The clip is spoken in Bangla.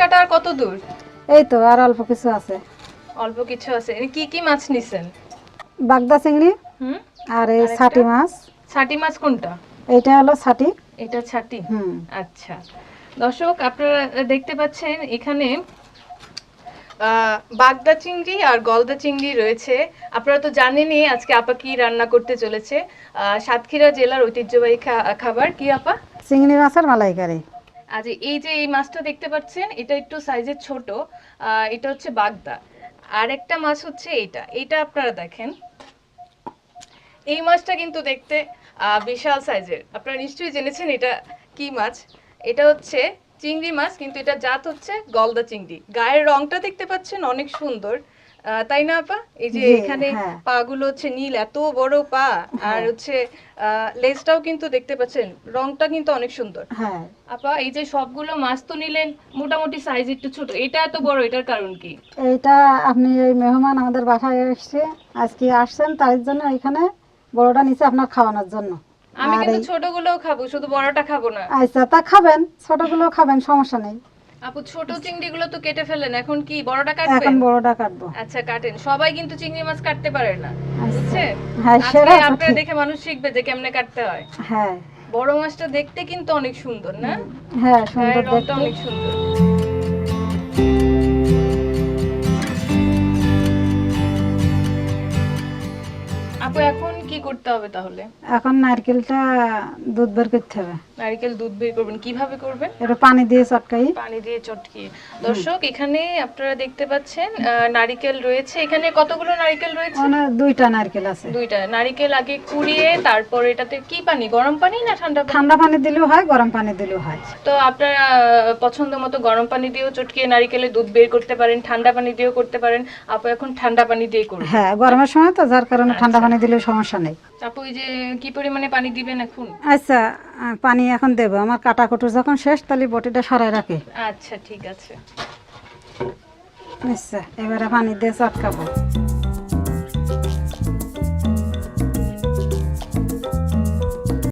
কাটা আর কত দূর? এই তো আর অল্প কিছু আছে। অল্প কিছু আছে। কি কি মাছ নিছেন? বাগদা চিংড়ি হুম? আর এই ছাটি মাছ। ছাটি মাছ কোনটা? এটা হলো ছাটি। এটা ছাটি? হুম। আচ্ছা। দর্শক আপনারা দেখতে পাচ্ছেন এখানে বাগদা চিংড়ি আর গলদা চিংড়ি রয়েছে। আপনারা তো জানেনই আজকে আপা কি রান্না করতে চলেছে। সাতক্ষীরা জেলার ঐতিহ্যবাহী খাবার। কি আপা? চিংড়ি মাছের মালাইকারি। আজ এই যে এই মাছটা দেখতে পাচ্ছেন, এটা একটু সাইজের ছোট এটা হচ্ছে বাগদা। আর একটা মাছ হচ্ছে এটা। এটা আপনারা দেখেন। এই মাছটা কিন্তু দেখতে বিশাল সাইজের আপনারা নিশ্চয়ই জেনেছেন এটা কি মাছ। এটা হচ্ছে চিংড়ি মাছ, কিন্তু এটা জাত হচ্ছে গলদা চিংড়ি। গায়ের রংটা দেখতে পাচ্ছেন অনেক সুন্দর। তাই না আপা? এই যে এখানে পা গুলো হচ্ছে নীল এত বড় পা। আর হচ্ছে লেজটাও কিন্তু দেখতে পাচ্ছেন রংটা কিন্তু অনেক সুন্দর। হ্যাঁ। আপা এই যে সবগুলো মাছ তো নিলেন মোটামুটি সাইজ একটু ছোট এটা এত বড় এটার কারণ কি? এটা আপনি এই মেহমান আমাদের বাসায় এসেছে আজকে আসছেন তার জন্য এখানে বড়টা নিচে আপনার খাওয়ানোর জন্য। আমি কিন্তু ছোটগুলোও খাব শুধু বড়টা খাব না। আচ্ছা তা খাবেন ছোটগুলো খাবেন সমস্যা নেই। আপু ছোট চিংড়িগুলো তো কেটে ফেলেন এখন কি বড়টা কাটবেন এখন বড়টা কাটবো। আচ্ছা কাটেন। সবাই কিন্তু চিংড়ি মাছ কাটতে পারে না আচ্ছা। বুঝছেন হ্যাঁ আজকে আপনারা দেখে মানুষ শিখবে যে কেমনে কাটতে হয়। হ্যাঁ। বড় মাছটা দেখতে কিন্তু অনেক সুন্দর না? হ্যাঁ সুন্দর দেখতে। অনেক সুন্দর। আপু এখন কি করতে হবে তাহলে? এখন নারকেলটা দুধ বের করতে হবে। নারকেল দুধ বের করবেন। কীভাবে করবেন? একটু পানি দিয়ে চটকাই। পানি দিয়ে চটকিয়ে। দর্শক এখানে আপনারা দেখতে পাচ্ছেন নারিকেল রয়েছে। এখানে কতগুলো নারকেল রয়েছে? মানে দুইটা নারকেল আছে। দুইটা। নারিকেল আগে কুড়িয়ে তারপর এটাতে কি পানি? গরম পানি না ঠান্ডা পানি? ঠান্ডা পানি দিলেও হয় গরম পানি দিলেও হয়। তো আপনারা পছন্দ মতো গরম পানি দিয়েও চটকিয়ে নারিকেলের দুধ বের করতে পারেন ঠান্ডা পানি দিয়েও করতে পারেন। আপু এখন ঠান্ডা পানি দিয়ে করবেন হ্যাঁ গরমের সময় তো যার কারণে ঠান্ডা পানি দিলে সমস্যা নেই। আপু ওই যে কি পরিমাণে পানি দিবেন এখন? আচ্ছা পানি এখন দেব। আমার কাটা কুটু যখন শেষ তাহলে বটিটা সরাই রাখে। আচ্ছা ঠিক আছে। আচ্ছা এবারে পানি দিয়ে চটকাবো।